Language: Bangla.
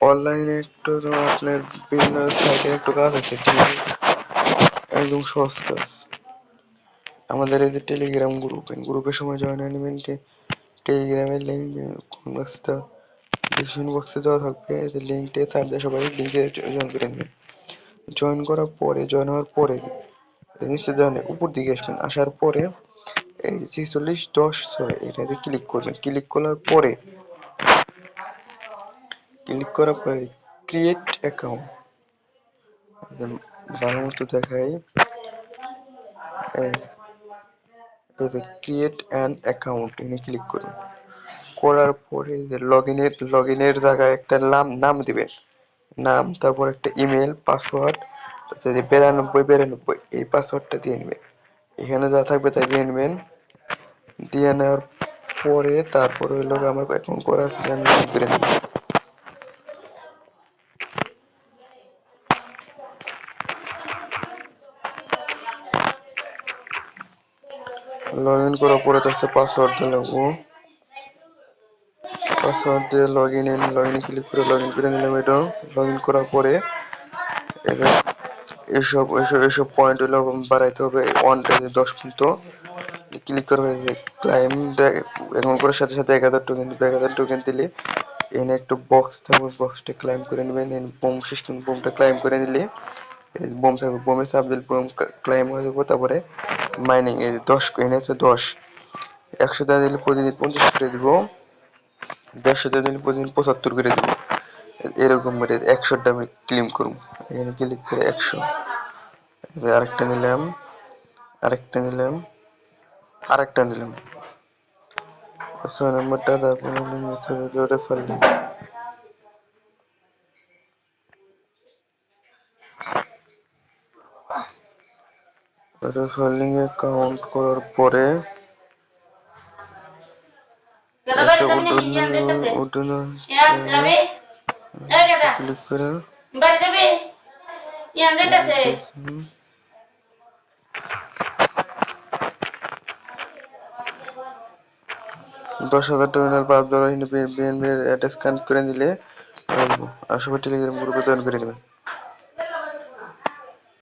অনলাইনে একটু আপনার বিভিন্ন সাইটে একটু কাজ আছে একদম সহজ কাজ। আমাদের এই যে টেলিগ্রাম গ্রুপ গ্রুপের সময় জয়েন হয়ে নেবেন টে- টেলিগ্রামের লিঙ্ক কোন বক্সে দেওয়া ডিসক্রিপশন বক্সে দেওয়া থাকবে যে লিঙ্কটা চাপ দিয়ে সবাই লিঙ্কে জয়েন করে নেবেন জয়েন করার পরে জয়েন হওয়ার পরে নিচে জয়েন উপর দিকে আসবেন, আসার পরে, এই ছেচল্লিশ, দশ, ছয় এটাতে ক্লিক করবেন। ক্লিক করার পরে ক্লিক করার পরে ক্রিয়েট অ্যাকাউন্ট ভালো মতো দেখাই। ক্রিয়েট অ্যান অ্যাকাউন্ট এনে ক্লিক করুন। করার পরে যে লগ ইনের লগ ইনের জায়গায় একটা নাম নাম দিবেন নাম, তারপর একটা ইমেল পাসওয়ার্ড আচ্ছা যে বিরানব্বই বিরানব্বই, এই পাসওয়ার্ডটা দিয়ে নেবেন এখানে যা থাকবে তাই দিয়ে নেবেন। দিয়ে নেওয়ার পরে তারপরে হইল আমার অ্যাকাউন্ট করা আছে আমি log করে নেব লগ ইন করার পরে তো পাসওয়ার্ড দিয়ে পাসওয়ার্ড দিয়ে লগ ইন লগ ইনে ক্লিক করে লগ ইন করে নিলাম এটা। লগ ইন করার পরে এসব এসব এসব পয়েন্ট হলো বাড়াইতে হবে ওয়ান থেকে দশ পর্যন্ত। ক্লিক করবে ক্লাইম এখন করার সাথে সাথে এক হাজার টোকেন দিবে। এক হাজার টোকেন দিলে এনে একটা বক্স থাকবে। বক্সটা ক্লাইম করে নেবেন। বোম সিস্টেম বোমটা ক্লাইম করে নিলে বোম থাকবে বোমে দিলে বোম ক্লাইম হয়ে যাবে, তারপরে মাইনিং এই দশ, এনে দশ। একশো টাকা দিলে প্রতিদিন পঞ্চাশ করে দিব, দেড়শো টাকা দিলে প্রতিদিন পঁচাত্তর করে দিব। এরকম করে একশোটা আমি ক্লেম করব। এখানে ক্লিক করে একশো। আরেকটা নিলাম আরেকটা নিলাম আরেকটা নিলাম। ছয় নম্বরটা, তারপর রেফার রেফার লিঙ্কে কাউন্ট করার পরে ক্লিক করে। দশ হাজার টাকার পাঁচ ডলার বিএনবির অ্যাড্রেস স্ক্যান করে দিলে আর সবাই টেলিগ্রাম গ্রুপে জয়েন করে নেবেন